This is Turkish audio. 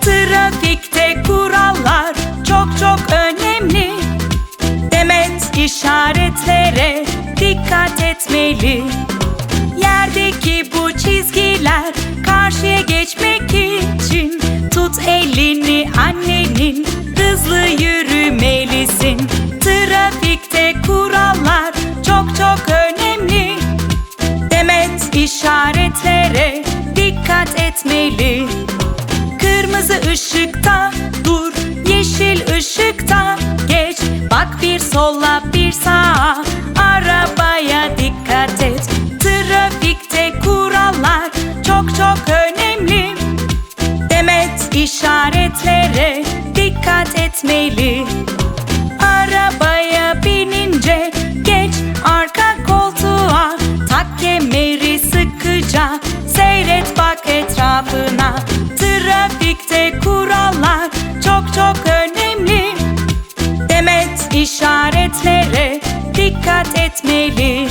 Trafikte kurallar çok çok önemli. Demet işaretlere dikkat etmeli. Yerdeki bu çizgiler karşıya geçmek için tut elini annenin hızlı yürü. İşaretlere dikkat etmeli. Kırmızı ışıkta dur, yeşil ışıkta geç. Bak bir sola bir sağa, arabaya dikkat et. Trafikte kurallar çok çok önemli. Demet işaretlere dikkat etmeli sıkıca seyret bak etrafına. Trafikte kurallar çok çok önemli. Demet işaretlere dikkat etmeli